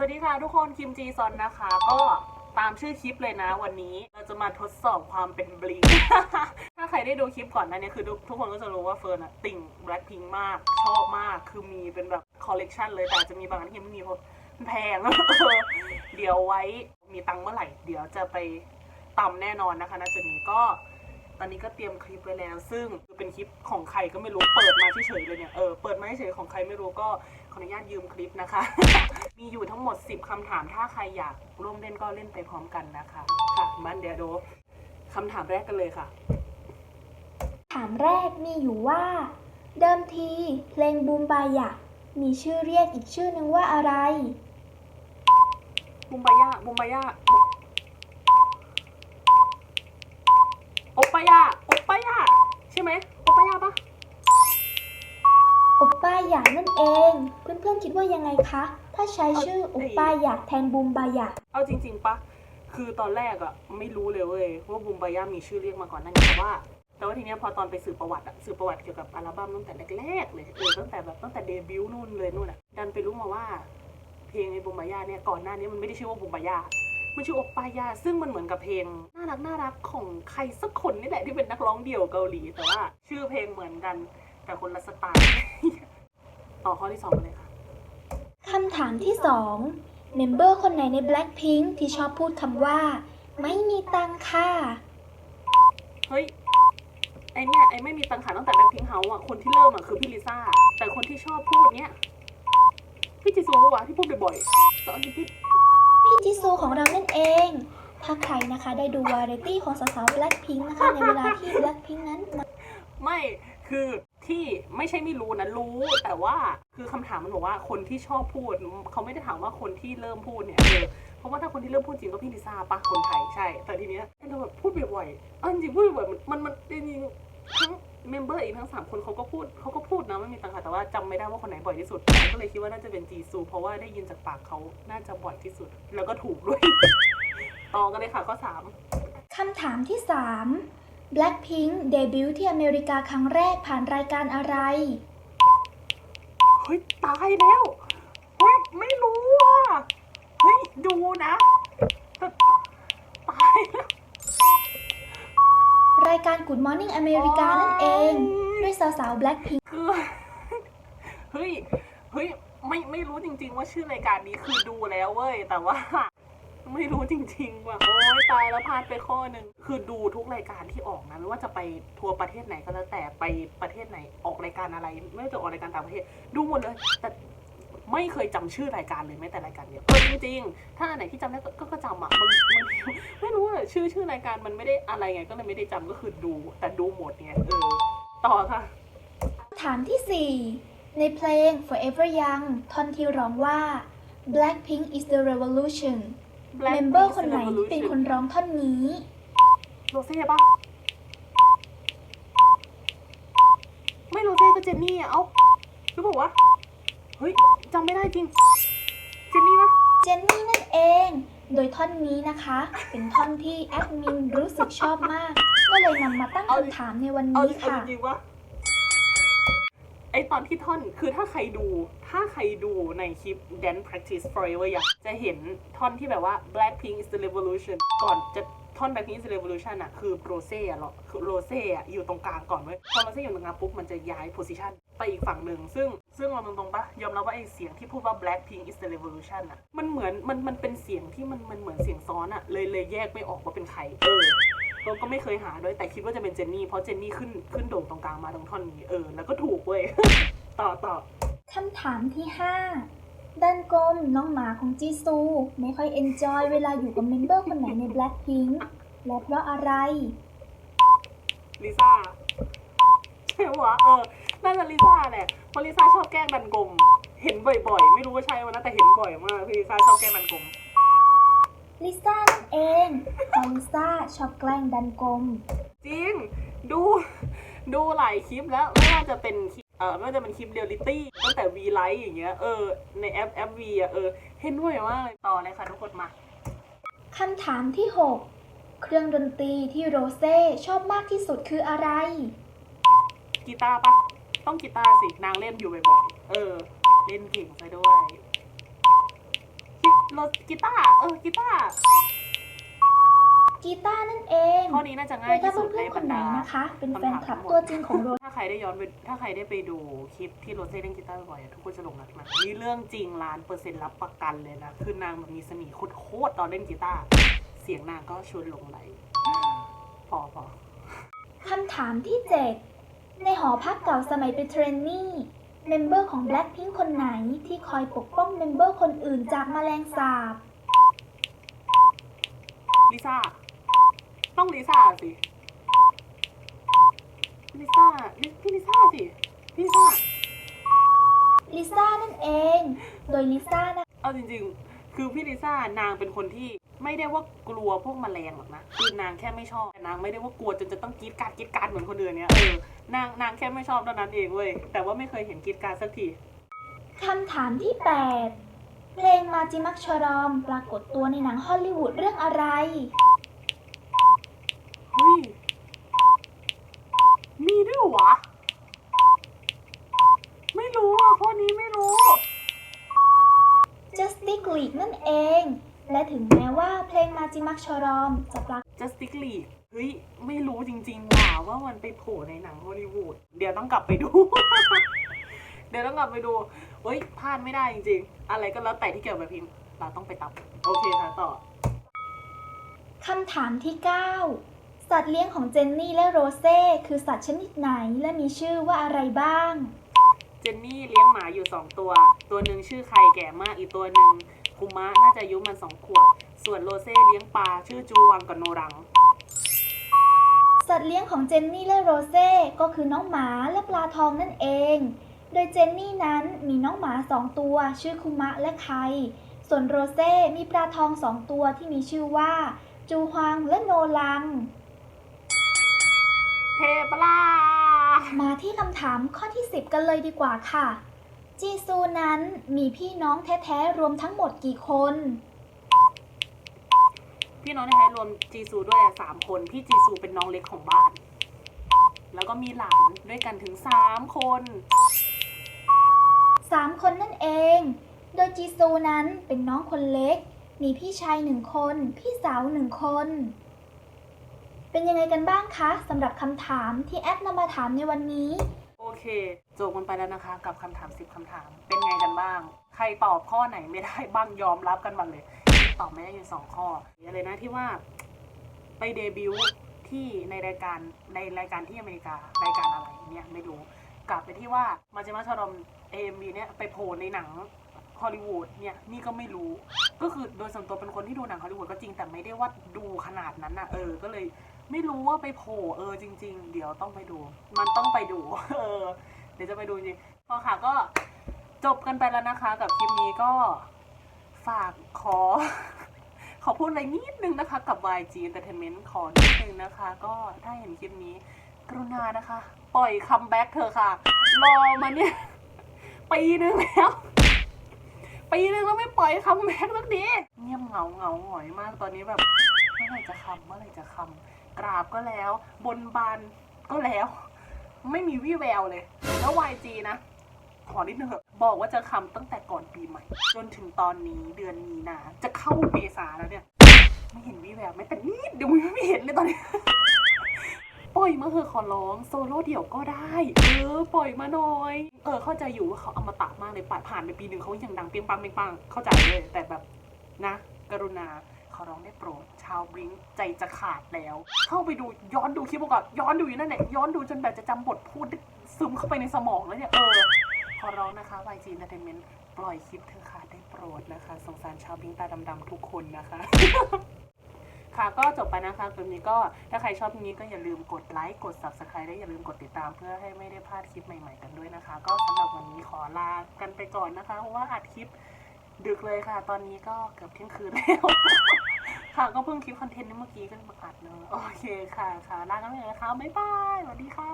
สวัสดีค่ะทุกคนคิมจีซอนนะคะ ก็ตามชื่อคลิปเลยนะวันนี้เราจะมาทดสอบความเป็นบลิงถ้าใครได้ดูคลิปก่อนน้านี้คือทุกทุกคนก็จะรู้ว่าเฟิร์นอะติ่งแบล็คพิงมาก ชอบมากคือมีเป็นแบบคอลเลกชันเลยแต่จะมีบางอันที่ไม่มีเพราะมันแพงเดี๋ยวไว้มีตังค์เมื่อไหร่ เดี๋ยวจะไปตำแน่นอนนะคะณจุดนี้ก็ตอนนี้ก็เตรียมคลิปไว้แล้ว ซึ่งเป็นคลิปของใครก็ไม่รู้เปิดมาเฉยๆเลยเนี่ยเออเปิดมาเฉยๆของใครไม่รู้ก็ขออนุญาตยืมคลิปนะคะ มีอยู่ทั้งหมด 10คำถาม ถ้าใครอยากร่วมเล่นก็เล่นไปพร้อมกันนะคะ ค่ะมันเดี๋ยวดูคำถามแรกกันเลยค่ะ ถามแรกมีอยู่ว่า เดิมทีเพลงบูมบายะมีชื่อเรียกอีกชื่อนึงว่าอะไร บุมบายาบุมบายาบุโอปปายาโอปปายาใช่ไหมโอปปายาปะโอปป้ายะนั่นเอง เพื่อนๆคิดว่ายังไงคะ ถ้าใช้ชื่อโอปป้ายะแทนบูมบายะเอาจริง ๆปะคือตอนแรกอะไม่รู้เลยเว้ยว่าบุมบายามีชื่อเรียกมาก่อนหนั่นแต่ว่า แต่ว่าทีเนี้ยพอตอนไปสืบประวัติอะสืบประวัติเกี่ยวกับอัลบั้มตั้งแต่แรกๆเลยเออตั้งแต่แบบตั้งแต่เดบิวต์นู่นเลยนู่นอะดันไปรู้มาว่า เพลงในบุมบายาเนี่ยก่อนหน้านี้มันไม่ได้ชื่อว่าบุมบายามันชื่อโอปปายา ซึ่งมันเหมือนกับเพลง น่ารักน่ารักของใครสักคนนี่แหละที่เป็นนักร้องเดี่ยวเกาหลีแต่ว่า ชื่อเพลงเหมือนกัน แต่คนละสไตล์ ต่อข้อที่สองเลยค่ะ คำถามที่สองเมมเบอร์คนไหนใน Blackpink ที่ชอบพูดคำว่า ไม่มีตังค่ะ เฮ้ย ไอเนี่ยไอไม่มีตังค์ขาตั้งแต่แบ็คพิงเฮาส์อะคนที่เริ่มอะคือพี่ลิซ่า แต่คนที่ชอบพูดเนี้ยพี่จิซูวะที่พูดบ่อยๆตอนนี้พี่พี่จิซูของเรานั่นเอง ถ้าใครนะคะได้ดูวาไรตี้ของสาวๆ Blackpink นะคะในเวลาที่ Blackpink นั้นมา ไม่คือ ที่ไม่ใช่ไม่รู้นะรู้ แต่ว่าคือคำถามมันบอกว่าคนที่ชอบพูดเขาไม่ได้ถามว่าคนที่เริ่มพูดเนี่ยเออเพราะว่าถ้าคนที่เริ่มพูดจริงก็พี่ลิซ่าปะคนไทยใช่ แต่ทีเนี้ยเราแบบพูดบ่อยๆเอาจริงพูดบ่อยมันมันจริงทั้งเมมเบอร์อีกทั้งสามคนเขาก็พูดเขาก็พูดนะไม่มีตังค่ะแต่ว่าจำไม่ได้ว่าคนไหนบ่อยที่สุด ก็เลยคิดว่าน่าจะเป็นจีซู เพราะว่าได้ยินจากปากเขาน่าจะบ่อยที่สุด แล้วก็ถูกด้วยต่อกันเลยค่ะข้อสามคำถามที่ 3 Blackpink เดบิวต์ที่อเมริกาครั้งแรกผ่านรายการอะไร เฮ้ย ตายแล้วเฮ้ยไม่รู้อะ เฮ้ย ดูนะแต่ตายแล้ว รายการ Good Morning America นั่นเอง ด้วยสาวๆ Blackpink คือเฮ้ย เฮ้ย ไม่ ไม่รู้จริงๆว่าชื่อรายการนี้คือดูแล้วเว้ย แต่ว่า ไม่รู้จริง ๆ ว่ะ โอ้ยตายแล้วพลาดไปข้อหนึ่ง คือดูทุกรายการที่ออกนะ ไม่ว่าจะไปทัวร์ประเทศไหนก็แล้วแต่ไปประเทศไหนออกรายการอะไร ไม่ว่าจะออกรายการต่างประเทศ ดูหมดเลย แต่ไม่เคยจำชื่อรายการเลยแม้แต่รายการเดียวเออจริงๆ ถ้าอันไหนที่จำได้ก็ก็จำอะมันมันไม่รู้อะชื่อชื่อรายการมันไม่ได้อะไรไง ก็เลยไม่ได้จำก็คือดู แต่ดูหมดไงเออ ต่อค่ะ ถามที่ 4 ในเพลง Forever Young ท่อนที่ร้องว่า Blackpink is the revolution เมมเบอร์คนไหนที่เป็นคนร้องท่อนนี้โรเซ่ปะไม่โรเซ่ก็เจนนี่อะเอ้าหรือบอกว่าเฮ้ยจำไม่ได้จริง เจนนี่ปะเจนนี่นั่นเอง โดยท่อนนี้นะคะ เป็นท่อนที่แอดมินรู้สึกชอบมาก ก็เลยนำมาตั้งคำถามในวันเอานี้เอาค่ะจริงๆปะไอ ตอนที่ท่อนคือถ้าใครดู ถ้าใครดูในคลิป Dance Practice Forever อยากจะเห็นท่อนที่แบบว่า Blackpink is the revolution ก่อนจะท่อน Blackpink is the revolution อะคือโรเซ่อะหรอคือโรเซ่อะอยู่ตรงกลางก่อนเว้ยพอโรเซ่อยู่ตรงกลางปุ๊บมันจะย้าย position ไปอีกฝั่งหนึ่ง ซึ่งซึ่งเอาตรงๆปะยอมรับว่าไอเสียงที่พูดว่า Blackpink is the revolution อะมันเหมือนมันมันเป็นเสียงที่มันมันเหมือนเสียงซ้อนอะเลยเลยแยกไม่ออกว่าเป็นใครเออ ก็ก็ไม่เคยหาด้วยแต่คิดว่าจะเป็นเจนนี่เพราะเจนนี่ขึ้นขึ้นโด่งตรงกลางมาตรงท่อนนี้เออแล้วก็ถูกเว้ย ต่อต่อคำถามที่ 5 ด้านกลมน้องหมาของจีซู ไม่ค่อยเอนจอยเวลาอยู่กับเมมเบอร์คนไหนใน Blackpink และเพราะอะไร ลิซ่าใช่ปะเออน่าจะลิซ่าแหละเพราะลิซ่าชอบแกล้งดันกลม เห็นบ่อยๆ ไม่รู้ว่าใช่วันนะแต่เห็นบ่อยมากพี่ลิซ่าชอบแกล้งดันกลม ลิซ่านั่นเองเพราะลิซ่าชอบแกล้งดันกลม จริง ดูดูหลายคลิปแล้วไม่ว่าจะเป็นคลิปเออไม่ว่าจะเป็นคลิปเรียลลิตี้ตั้งแต่ V Live อย่างเงี้ยเออในแอปแอป V อะเออเห็นบ่อยมากเลยต่อเลยค่ะทุกคนมาคำถามที่ 6 เครื่องดนตรีที่โรเซ่ชอบมากที่สุดคืออะไร กีตาร์ปะต้องกีตาร์สินางเล่นอยู่บ่อยๆเออ เล่นเก่งซะด้วย รถกีตาร์เออกีตาร์กีตาร์นั่นเองข้อนี้น่าจะโดง่ายยถ้าที่สุดเพื่ในอนๆบครนรไหนดา นะคะ เป็นแฟนคลับตัวจริงของโรถ้าใครได้ย้อนไปถ้าใครได้ไปดูคลิปที่โรเซ่เล่นกีตาร์บ่อยๆอะทุกคนจะหลงรักนางนี่เรื่องจริงล้านเปอร์เซ็นต์รับประกันเลยนะ คือนางแบบมีเสน่ห์โคตรๆตอนเล่นกีตาร์เสียงนางก็ชวนหลงไหลพอพอคำถามที่ 7 ในหอพักเก่าสมัยเป็นเทรนนี่ เมมเบอร์ของ Blackpink คนไหนที่คอยปกป้องเมมเบอร์คนอื่นจากแมลงสาบ ลิซ่า ต้องลิซ่าสิ ลิซ่าลิพี่ลิซ่าสิ พี่ลิซ่า ลิซ่านั่นเอง โดยลิซ่านะ เอาจริงๆ คือพี่ลิซ่านางเป็นคนที่ ไม่ได้ว่ากลัวพวกแมลงหรอกนะคือนางแค่ไม่ชอบแต่นางไม่ได้ว่ากลัวจนจะต้องกรีดกรารกรีดกรารเหมือนคนอื่นเนี้ยเออนางนางแค่ไม่ชอบเท่านั้นเองเว้ยแต่ว่าไม่เคยเห็นกรีดกรารสักทีคำถามที่ 8 เพลงมาจิมักชรอม ปรากฏตัวในหนังฮอลลีวูดเรื่องอะไรเฮ้ยมีด้วยเหรอวะ ไม่รู้อะข้อนี้ไม่รู้ Justice League นั่นเอง และถึงแม้ว่าเพลงมาจิมักชรอมจะปราก Justice League เฮ้ย ไม่รู้จริงๆว่าว่ามันไปโผล่ในหนังฮอลลีวูดเดี๋ยวต้องกลับไปดู เดี๋ยวต้องกลับไปดูเฮ้ยพลาดไม่ได้จริงๆ อะไรก็แล้วแต่ที่เกี่ยวกับพิมพ์เราต้องไปตับโอเคค่ะต่อคำถามที่ 9 สัตว์เลี้ยงของเจนนี่และโรเซ่คือสัตว์ชนิดไหนและมีชื่อว่าอะไรบ้าง เจนนี่เลี้ยงหมาอยู่สองตัว ตัวหนึ่งชื่อใครแก่มากอีกตัวหนึ่ง คุมะน่าจะอายุมันสองขวบ ส่วนโรเซ่เลี้ยงปลาชื่อจูวังกับโนรัง สัตว์เลี้ยงของเจนนี่และโรเซ่ก็คือน้องหมาและปลาทองนั่นเอง โดยเจนนี่นั้นมีน้องหมาสองตัว ชื่อคุมะและไคส่วนโรเซ่มีปลาทองสองตัวที่มีชื่อว่า จูฮวังและโนลัง เทปลา มาที่คำถามข้อที่ 10 กันเลยดีกว่าค่ะ จีซูนั้นมีพี่น้องแท้ๆรวมทั้งหมดกี่คน พี่น้องในไทยรวมจีซูด้วยอะสามคน พี่จีซูเป็นน้องเล็กของบ้าน แล้วก็มีหลานด้วยกันถึงสามคน3คนนั่นเอง โดยจีซูนั้นเป็นน้องคนเล็ก มีพี่ชายหนึ่งคน พี่สาวหนึ่งคน เป็นยังไงกันบ้างคะสำหรับคำถามที่แอดนำมาถามในวันนี้โอ เคจบกันไปแล้วนะคะ กับคำถามสิบคำถาม เป็นไงกันบ้าง ใครตอบข้อไหนไม่ได้บ้างยอมรับกันมาเลย ตอบไม่ได้อยู่สองข้ออะไรนะที่ว่าไปเดบิวต์ที่ในรายการในรายการที่อเมริการายการอะไรเนี่ยไม่รู้กลับไปที่ว่ามาจิมาชารอมเอ็มบีเนี่ยไปโผล่ในหนังฮอลลีวูดเนี่ยนี่ก็ไม่รู้ ก็คือโดยส่วนตัวเป็นคนที่ดูหนังฮอลลีวูดก็จริงแต่ไม่ได้ว่าดูขนาดนั้นนะเออ ก็เลย ไม่รู้ว่าไปโผล่เออจริง ๆ เดี๋ยวต้องไปดู มันต้องไปดู เออ เดี๋ยวจะไปดูจริงพอค่ะก็จบกันไปแล้วนะคะ กับคลิปนี้ก็ฝากขอ ขอพูดอะไรนิดนึงนะคะ กับ YG Entertainment ขอนิดนึงนะคะ ก็ถ้าเห็นคลิปนี้ กรุณานะคะ ปล่อยคัมแบ็กเธอค่ะ รอมาเนี่ยปีหนึ่งแล้วปีหนึ่งแล้วไม่ปล่อยคัมแบ็กสักทีเงียบเหงาเหงาหงอยมากตอนนี้แบบเมื่อไหร่จะคำเมื่อไหร่จะคำ กราบก็แล้ว บนบานก็แล้ว ไม่มีวี่แววเลย แล้ว YG นะ ขอนิดนึงเถอะบอกว่าจะคำตั้งแต่ก่อนปีใหม่ จนถึงตอนนี้เดือนมีนาจะเข้าเมษาแล้วเนี่ย ไม่เห็นวี่แววแม้แต่นิดเดียวไม่เห็นเลยตอนนี้ปล่อยมาเถอะขอร้องโซโล่เดี่ยวก็ได้ เออปล่อยมาหน่อย เออเข้าใจอยู่ว่าเขาเอามาตะมากเลยผ่านผ่านไปปีหนึ่งเขายังดังเปียงปังเปียงปังเข้าใจเลยแต่แบบนะ กรุณา อร้องได้โปรด ชาวบลิงใจจะขาดแล้ว เข้าไปดูย้อนดูคลิปก่อนย้อนดูอยู่นั่นแหละย้อนดูจนแบบจะจำบทพูดได้ซึมเข้าไปในสมองแล้วเนี่ยเออขอร้องนะคะ YG Entertainment ปล่อยคลิปเธอะค่ะได้โปรดนะคะ สงสารชาวบลิงตาดำๆทุกคนนะคะ ค่ะก็จบไปนะคะคลิปนี้ก็ถ้าใครชอบคลิปนี้ก็อย่าลืมกดไลค์กด subscribe และอย่าลืมกดติดตามเพื่อให้ไม่ได้พลาดคลิปใหม่ ๆ กันด้วยนะคะ ก็สำหรับวันนี้ขอลากันไปก่อนนะคะเพราะว่าอัดคลิป ดึกเลยค่ะ ตอนนี้ก็เกือบเที่ยงคืนแล้ว ค่ะก็เพิ่งคลิปคอนเทนต์นี้เมื่อกี้ก็มาอัดเนอะโอเคค่ะค่ะลากันไปเลยนะคะบ๊ายบายสวัสดีค่ะ